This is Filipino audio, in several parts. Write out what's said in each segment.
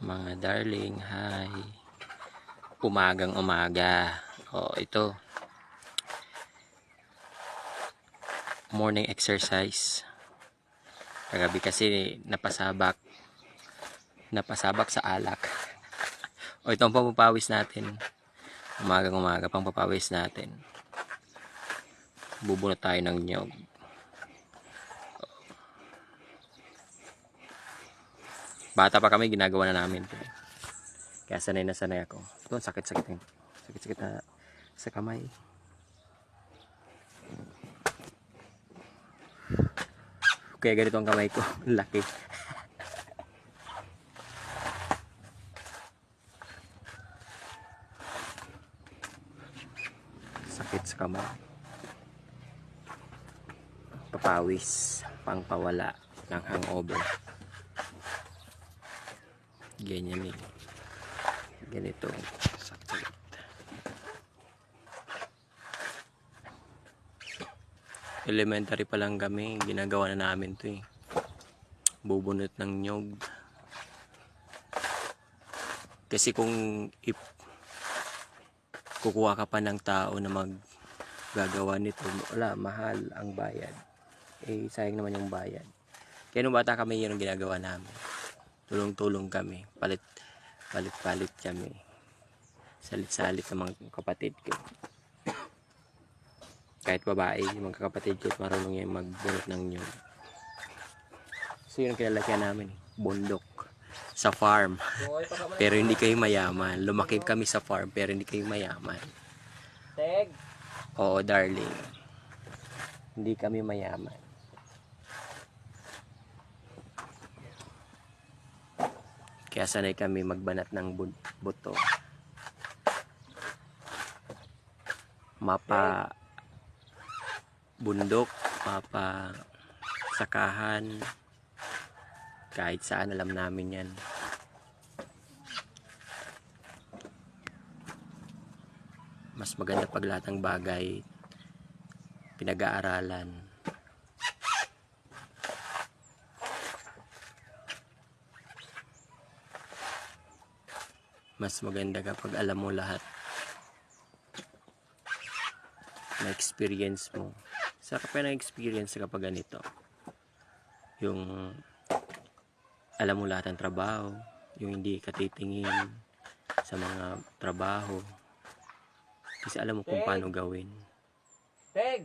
Mga darling, hi. Umagang umaga. O, ito. Morning exercise. Kagabi kasi napasabak. Napasabak sa alak. o, ito ang pampapawis natin. Umagang umaga, pang papawis natin. Bubunot tayo ng nyog. Bata pa kami, ginagawa na namin. Kaya sanay na sanay ako. Ito, sakit-sakit. Sakit-sakit na sa kamay. Kaya ganito ang kamay ko. Laki. Sakit sa kamay. Papawis. Pangpawala ng hangover. Ganyan eh. Ganito. Sakit. Elementary pa lang kami. Ginagawa na namin to eh. Bubunot ng nyog. Kasi kung if kukuha ka pa ng tao na maggagawa nito, wala, mahal ang bayad. Eh, sayang naman yung bayad. Kaya nung bata kami, yun ang ginagawa namin tulong-tulong kami. Palit, palit-palit kami. Salit-salit ng mga kapatid ko. Kahit babae, yung mga kapatid ko, marunong yung magbunot ng nyog. So yun ang kinalakihan namin. Bundok. Sa farm. Pero hindi kayo mayaman. Lumaki kami sa farm, pero hindi kayo mayaman. Teg. Oo, darling. Hindi kami mayaman. Kaya sanay kami magbanat ng buto. Mapa bundok, mapa sakahan, kahit saan alam namin yan. Mas maganda pag lahat ng bagay pinag-aaralan. Mas maganda kapag alam mo lahat. Na-experience mo. Sarap pa na-experience kapag ganito. Yung alam mo lahat ng trabaho. Yung hindi ka titingin sa mga trabaho. Kasi alam mo kung paano gawin. Teg.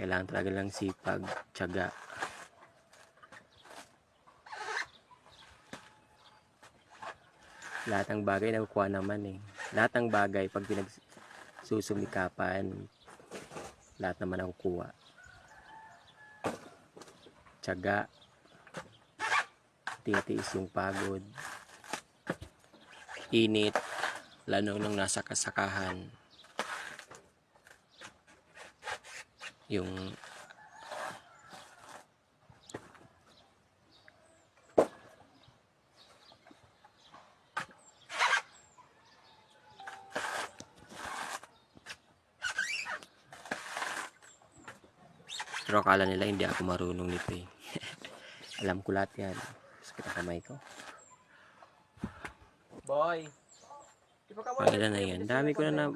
Kailangan talaga lang sipag, tiyaga. Lahat ng bagay nakukuha naman eh. Lahat ng bagay pag pinagsusumikapan, lahat naman nakukuha. Tiyaga. Tinatiis yung pagod. Init. Lalo nung nasa kasakahan. Yung Pero akala nila hindi ako marunong nito eh. Alam ko lahat yan. Sakit ang kamay ko. Boy. Pangilan na yan. Dami ko na na...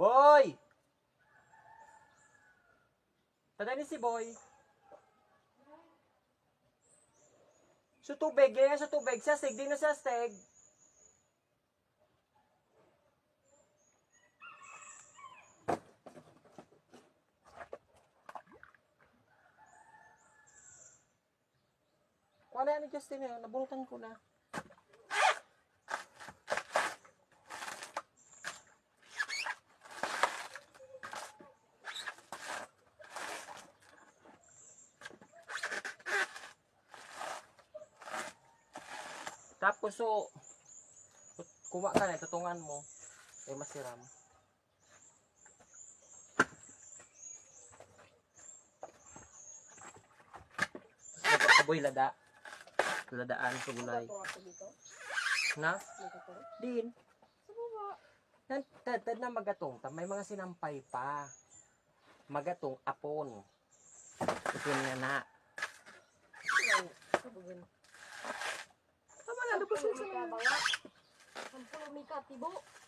Boy! Tada ni si Boy. Sa tubig, ganyan sa tubig. Sa stig, di na sa stig. Wala ni Justin eh. Nabunutan ko na. Tapos so, kuha ka na, tutungan mo. Eh, masiram. Kaboy lada. Ladaan sa gulay. Na? Din. Nan, tad, tad na magatong. May mga sinampay pa. Magatong apon. Ito nga na. Tama na, lubos yun sa mga.